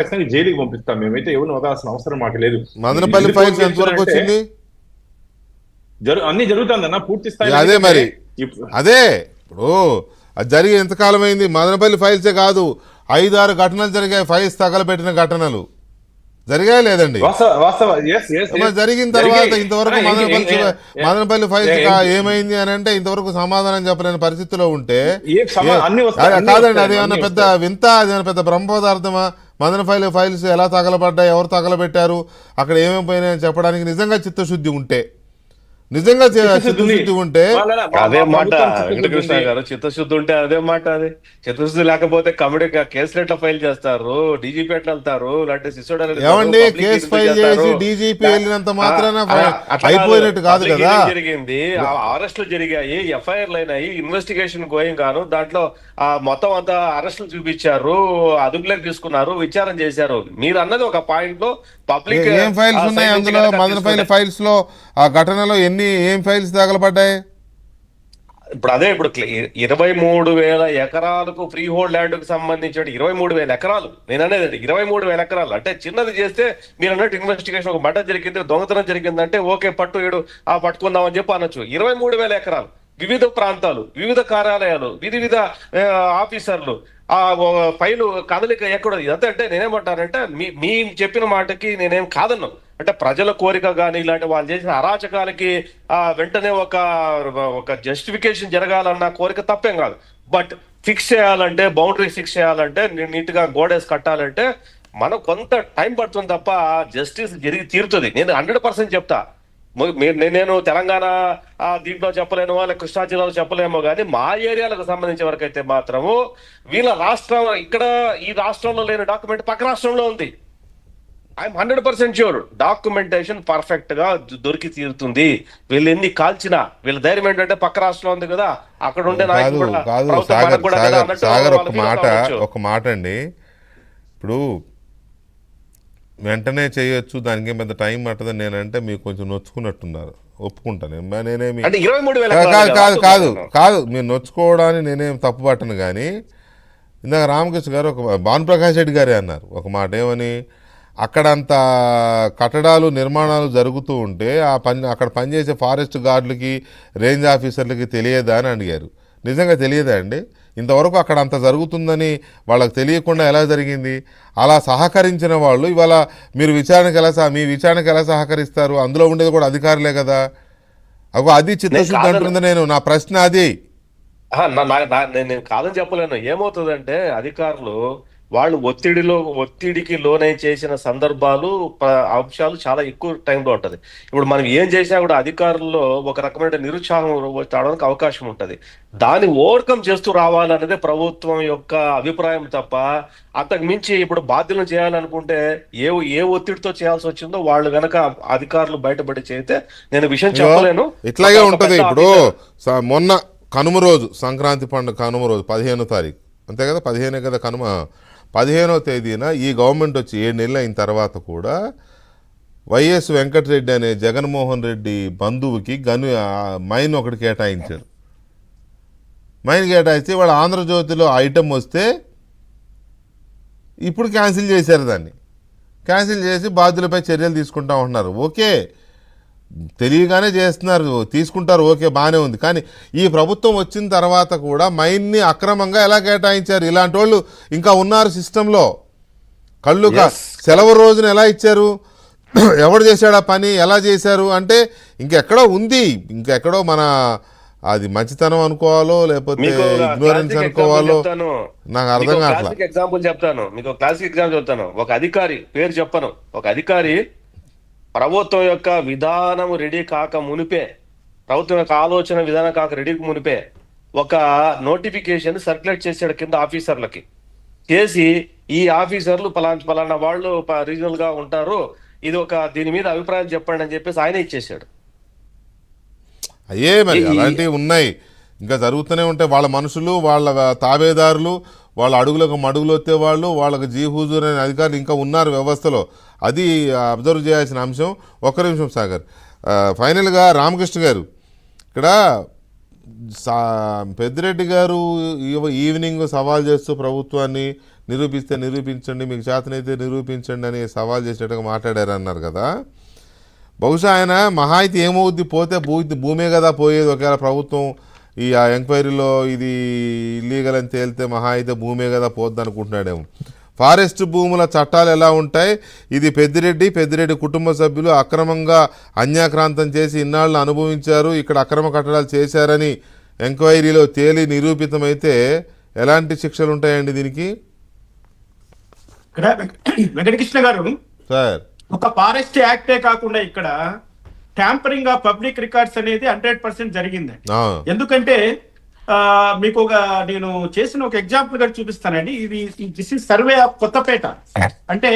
ఖచ్చితంగా జైలుకి పంపిస్తాం మేమైతే ఎవరిని వదాల్సిన అవసరం మాకు లేదు. మదనపల్లి ఫైల్స్ ఎంతవరకు వచ్చింది? జరు అన్ని జరుగుతుందన్న పూర్తి స్థాయి అదే మరి. అదే. ఇప్పుడు అది జరిగి ఎంతకాలం అయింది మదనపల్లి ఫైల్సే కాదు. ఐదు ఆరు ఘటనలు జరిగాయి. ఫైల్స్ తగలబెట్టిన ఘటనలు. జరిగాయి లేదండి? జరిగిన తర్వాత. ఇంతవరకు మదనపల్లి మదనపల్లి ఫైల్స్ ఏమైంది అని అంటే ఇంతవరకు సమాధానం చెప్పలేని పరిస్థితిలో ఉంటే కాదండి అదేమన్నా పెద్ద వింత అదేమన్నా పెద్ద బ్రహ్మపదార్థమా మదన ఫైల్ ఫైల్స్ ఎలా తగలబడ్డాయి ఎవరు తగలబెట్టారు అక్కడ ఏమేమి పోయినాయని చెప్పడానికి నిజంగా చిత్తశుద్ధి ఉంటే. నిజంగా చిత్తశుద్ధి ఉంటే అదే మాట. వెంకటకృష్ణ. గారు చిత్తశుద్ధి ఉంటే అదే మాట అది. చిత్తశుద్ధి లేకపోతే కమిటీ కేసులు ఎట్లా ఫైల్ చేస్తారు డీజీపీ ఎట్లా వెళ్తారు లేదంటే సిసోడా ఏమండి కేసు ఫైల్ చేసి డీజీపీ వెళ్ళినంత మాత్రాన అయిపోయినట్టు కాదు కదా? జరిగింది? అరెస్టులు జరిగాయి ఎఫ్ఐఆర్లు అయినాయి ఇన్వెస్టిగేషన్ గోయింగ్ గాను దాంట్లో ఆ మొత్తం అంతా అరెస్టులు చూపించారు అదుపులోకి తీసుకున్నారు విచారణ చేశారు. మీరు అన్నది ఒక పాయింట్లో పబ్లిక్ ఏ- ఫైల్స్ ఉన్నాయి అందులో? ఫైల్స్లో ఆ ఘటనలో ఎన్ని ఏం ఫైల్స్ తగలబడ్డాయి ఇప్పుడు అదే ఇప్పుడు క్లి- ఇరవై మూడు వేల ఎకరాలకు ఫ్రీ హోల్డ్ ల్యాండ్కు సంబంధించిన ఇరవై మూడు వేల ఎకరాలు. నేను అనేది ఇరవై మూడు వేల ఎకరాలు. అంటే చిన్నది చేస్తే మీరు అన్నట్టు ఇన్వెస్టిగేషన్ ఒక మర్డర్ జరిగింది దొంగతనం జరిగిందంటే ఓకే పట్టు ఏడు ఆ పట్టుకుందాం అని చెప్పి అనొచ్చు. ఇరవై మూడు వేల ఎకరాలు. వివిధ ప్రాంతాలు వివిధ కార్యాలయాలు వివిధ ఆఫీసర్లు ఆ ఫైలు కదలిక ఎక్కడ ఇదంతా అంటే నేనేమంటానంటే మీ మీ చెప్పిన మాటకి నేనేం కాదన్నాను అంటే ప్రజల కోరిక కానీ ఇలాంటి వాళ్ళు చేసిన అరాచకాలకి ఆ వెంటనే ఒక ఒక జస్టిఫికేషన్ జరగాలన్న కోరిక తప్పేం కాదు. బట్ ఫిక్స్ చేయాలంటే బౌండరీ ఫిక్స్ చేయాలంటే నీట్గా గోడేసి కట్టాలంటే మనం కొంత టైం పడుతుంది తప్ప జస్టిస్ జరిగి తీరుతుంది. నేను హండ్రెడ్ పర్సెంట్ చెప్తా. మీరు నేను తెలంగాణ దీంట్లో చెప్పలేను వాళ్ళ కృష్ణా జిల్లాలో చెప్పలేమో కానీ మా ఏరియాలకు సంబంధించిన వరకు అయితే మాత్రము వీళ్ళ రాష్ట్రం ఇక్కడ ఈ రాష్ట్రంలో లేని డాక్యుమెంట్ పక్క రాష్ట్రంలో ఉంది. I'm hundred percent sure documentation పర్ఫెక్ట్గా దొరికి తీరుతుంది. వీళ్ళు ఎన్ని కాల్చినా వీళ్ళ ధైర్యం ఏంటంటే పక్క రాష్ట్రంలో ఉంది కదా అక్కడ ఉండే కాదు సాగర్ ఒక మాట. ఒక మాట అండి. ఇప్పుడు వెంటనే చేయొచ్చు దానికి పెద్ద టైం పట్టదని నేనంటే మీకు కొంచెం నొచ్చుకున్నట్టున్నారు. ఒప్పుకుంటాను నేనేమి కాదు కాదు కదా, కాదు మీరు నొచ్చుకోవడాన్ని నేనేం తప్పు పట్టను కానీ ఇందాక రామకృష్ణ గారు ఒక భానుప్రకాష్ రెడ్డి గారే అన్నారు ఒక మాట ఏమని అక్కడంత కట్టడాలు నిర్మాణాలు జరుగుతూ ఉంటే ఆ పని అక్కడ పనిచేసే ఫారెస్ట్ గార్డులకి రేంజ్ ఆఫీసర్లకి తెలియదా అని అడిగారు. నిజంగా తెలియదా అండి? ఇంతవరకు అక్కడ అంత జరుగుతుందని వాళ్ళకి తెలియకుండా ఎలా జరిగింది? అలా సహకరించిన వాళ్ళు ఇవాళ మీరు విచారణకు ఎలా సహ- మీ విచారణకు ఎలా సహకరిస్తారు? అందులో ఉండేది కూడా అధికారులే కదా? అగో అది చిత్తశుద్ధి. అంటుంది నేను నా ప్రశ్న అది. నేను కాదని చెప్పలేను. ఏమవుతుందంటే అధికారులు వాళ్ళు ఒత్తిడిలో ఒత్తిడికి లోనై చేసిన సందర్భాలు అంశాలు చాలా ఎక్కువ టైంలో ఉంటది. ఇప్పుడు మనం ఏం చేసినా కూడా అధికారుల్లో ఒక రకమైన నిరుత్సాహం రావడానికి అవకాశం ఉంటది. దాన్ని ఓవర్కమ్ చేస్తూ రావాలనేదే ప్రభుత్వం యొక్క అభిప్రాయం తప్ప అంతకు మించి ఇప్పుడు బాధ్యతలు చేయాలనుకుంటే ఏ ఏ ఒత్తిడితో చేయాల్సి వచ్చిందో వాళ్ళు గనక అధికారులు బయటపడి చేస్తే నేను విషయం చెప్పలేను. ఇట్లాగే ఉంటది ఇప్పుడు మొన్న కనుమ రోజు సంక్రాంతి పండుగ కనుమ రోజు పదిహేనో తారీఖు. అంతే కదా పదిహేనే కదా కనుమ. పదిహేనో తేదీన ఈ గవర్నమెంట్ వచ్చి ఏడు నెలలు అయిన తర్వాత కూడా వైఎస్ వెంకటరెడ్డి అనే జగన్మోహన్ రెడ్డి బంధువుకి గను మైన్ ఒకటి కేటాయించారు. మైన్ కేటాయిస్తే వాళ్ళ ఆంధ్రజ్యోతిలో ఐటమ్ వస్తే ఇప్పుడు క్యాన్సిల్ చేశారు దాన్ని. క్యాన్సిల్ చేసి బాధ్యులపై చర్యలు తీసుకుంటా ఉంటున్నారు. ఓకే తెలియగానే చేస్తున్నారు. తీసుకుంటారు ఓకే బాగానే ఉంది. కానీ ఈ ప్రభుత్వం వచ్చిన తర్వాత కూడా మైన్ని అక్రమంగా ఎలా కేటాయించారు? ఇలాంటి వాళ్ళు ఇంకా ఉన్నారు సిస్టంలో. కళ్ళు. సెలవు రోజున ఎలా ఇచ్చారు? ఎవడు చేశాడు ఆ పని? ఎలా చేశారు? అంటే ఇంకెక్కడో ఉంది. ఇంకెక్కడో మన అది మంచితనం అనుకోవాలో లేకపోతే ఇగ్నోరెన్స్ అనుకోవాలో. నాకు అర్థం మీకు ఒక కావట్లా. classic ఎగ్జాంపుల్ చెప్తాను. మీకు క్లాసిక్ ఎగ్జాంపుల్ చెప్తాను. ఒక అధికారి పేరు చెప్పను. ఒక అధికారి ప్రభుత్వం యొక్క విధానం రెడీ కాక మునిపే ప్రభుత్వం యొక్క ఆలోచన విధానం కాక రెడీ మునిపే ఒక నోటిఫికేషన్ సర్క్యులేట్ చేసాడు కింద ఆఫీసర్లకి. చేసి ఈ ఆఫీసర్లు పలానా పలానా వాళ్ళు రీజనల్గా ఉంటారు ఇది ఒక దీని మీద అభిప్రాయం చెప్పండి అని చెప్పేసి ఆయన ఇచ్చేసాడు అయ్యే మరి అలాంటివి ఉన్నాయి. ఇంకా జరుగుతూనే ఉంటాయి వాళ్ళ మనుషులు వాళ్ళ తాబేదారులు వాళ్ళ అడుగులకు మడుగులు వచ్చే వాళ్ళు వాళ్ళకి జీ హుజూర్ అనే అధికారులు ఇంకా ఉన్నారు వ్యవస్థలో. అది అబ్జర్వ్ చేయాల్సిన అంశం. ఒక్క నిమిషం సాగర్. ఫైనల్గా రామకృష్ణ గారు. ఇక్కడ సా పెద్దిరెడ్డి గారు ఈవినింగ్ సవాల్ చేస్తూ ప్రభుత్వాన్ని నిరూపిస్తే నిరూపించండి మీకు చేతనైతే నిరూపించండి అని సవాల్ చేసేట్టుగా మాట్లాడారు అన్నారు కదా. బహుశా ఆయన మహా అయితే ఏమవుద్ది పోతే భూ భూమే కదా పోయేది ఒకవేళ ప్రభుత్వం ఈ ఆ ఎంక్వైరీలో ఇది ఇల్లీగల్ అని తేలితే మహా అయితే భూమే కదా పోద్ది అనుకుంటున్నాడేమో ఫారెస్ట్ భూముల చట్టాలు ఎలా ఉంటాయి? ఇది పెద్దిరెడ్డి పెద్దిరెడ్డి కుటుంబ సభ్యులు అక్రమంగా అన్యాక్రాంతం చేసి ఇన్నాళ్ళు అనుభవించారు ఇక్కడ అక్రమ కట్టడాలు చేశారని ఎంక్వైరీలో తేలి నిరూపితమైతే ఎలాంటి శిక్షలు ఉంటాయండి దీనికి? వెంకటకృష్ణ గారు సార్. ఒక ఫారెస్ట్ యాక్టే కాకుండా ఇక్కడ ట్యాంపరింగ్ ఆఫ్ పబ్లిక్ రికార్డ్స్ అనేది హండ్రెడ్ పర్సెంట్ జరిగింది. ఎందుకంటే ఆ, మీకు ఒక నేను చేసిన ఒక ఎగ్జాంపుల్గా చూపిస్తానండి. ఇది this is survey of Kothapeta అంటే